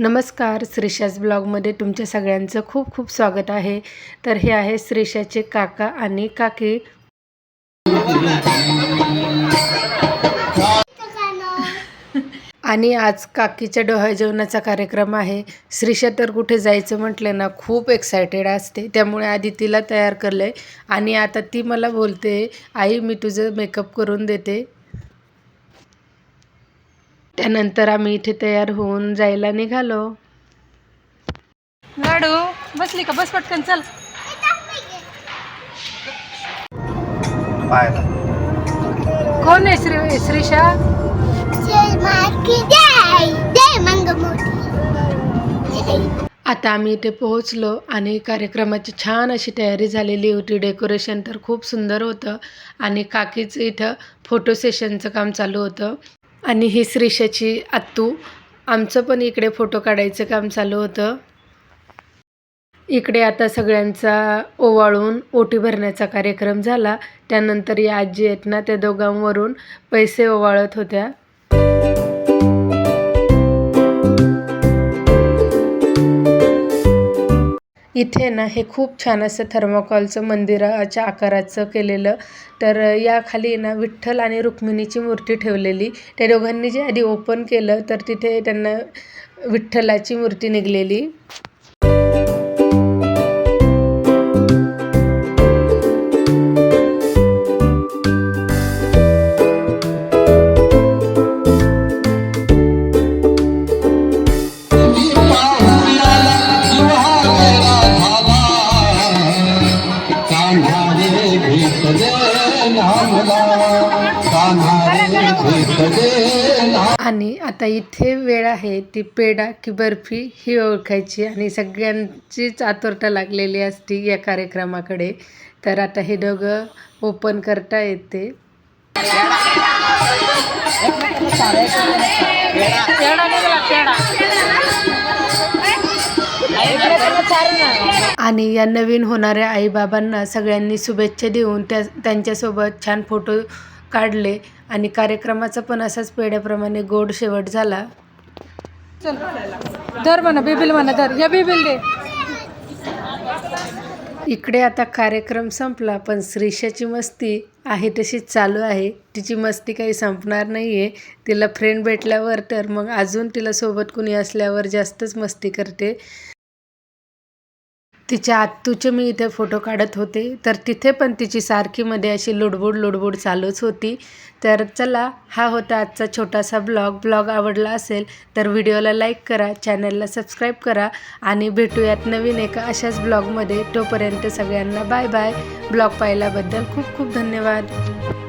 नमस्कार श्रीशाज ब्लॉगमध्ये तुमच्या सगळ्यांचं खूप खूप स्वागत आहे. तर हे आहे श्रीशाचे काका आणि काकी. आणि आज काकीच्या डोहाळ जेवणाचा कार्यक्रम आहे. श्रीशा तर कुठे जायचं म्हटलं ना खूप एक्सायटेड असते. त्यामुळे आधी तिला तयार केलं आहे आणि आता ती मला बोलते आई मी तुझं मेकअप करून देते. त्यानंतर आम्ही इथे तयार होऊन जायला निघालो. लाडू बसली का? बस पटकन चल. कोण आहे श्री श्रीषा आता आम्ही इथे पोहोचलो आणि कार्यक्रमाची छान अशी तयारी झालेली. होती डेकोरेशन तर खूप सुंदर होतं आणि काकीचं इथं फोटो सेशनचं काम चालू होतं. आणि ही श्रीषाची आत्तू. आमचं पण इकडे फोटो काढायचं काम चालू होतं. इकडे आता सगळ्यांचा ओवाळून ओटी भरण्याचा कार्यक्रम झाला. त्यानंतर या आजी आहेत ना त्या दोघांवरून पैसे ओवाळत होत्या. इथे ना हे खूप छान असं थर्माकॉलचं मंदिराच्या आकाराचं केलेलं. तर या खाली ना विठ्ठल आणि रुक्मिणीची मूर्ती ठेवलेली. त्या दोघांनी जे आधी ओपन केलं तर तिथे त्यांना विठ्ठलाची मूर्ती निघलेली. आणि आता इथे वेळ आहे ती पेढा की बर्फी ही ओळखायची आणि सगळ्यांचीच आतुरता लागलेली असती या कार्यक्रमाकडे. तर आता हे दोघं ओपन करता येते. आणि या नवीन होणाऱ्या आईबाबांना सगळ्यांनी शुभेच्छा देऊन त्या त्यांच्यासोबत छान फोटो काढले. आणि कार्यक्रमाचा पण असाच पेढ्याप्रमाणे गोड शेवट झाला. चल धर म्हणा बिबिल म्हणा धर. या बिबिल दे. इकडे आता कार्यक्रम संपला पण श्रीषाची मस्ती आहे तशीच चालू आहे. तिची मस्ती काही संपणार नाही आहे तिला फ्रेंड भेटल्यावर तर मग अजून तिला सोबत कुणी असल्यावर जास्तच मस्ती करते. तिच्या आत्तूचे मी इथे फोटो काढत होते. तर तिथे पण तिची सारखीमध्ये अशी लुडबुड लुडबुड चालूच होती. तर चला हा होता आजचा छोटासा ब्लॉग. ब्लॉग आवडला असेल तर व्हिडिओला लाईक करा चॅनलला सबस्क्राईब करा आणि भेटूयात नवीन एका अशाच ब्लॉगमध्ये. तोपर्यंत सगळ्यांना बाय बाय. ब्लॉग पाहिल्याबद्दल खूप खूप धन्यवाद.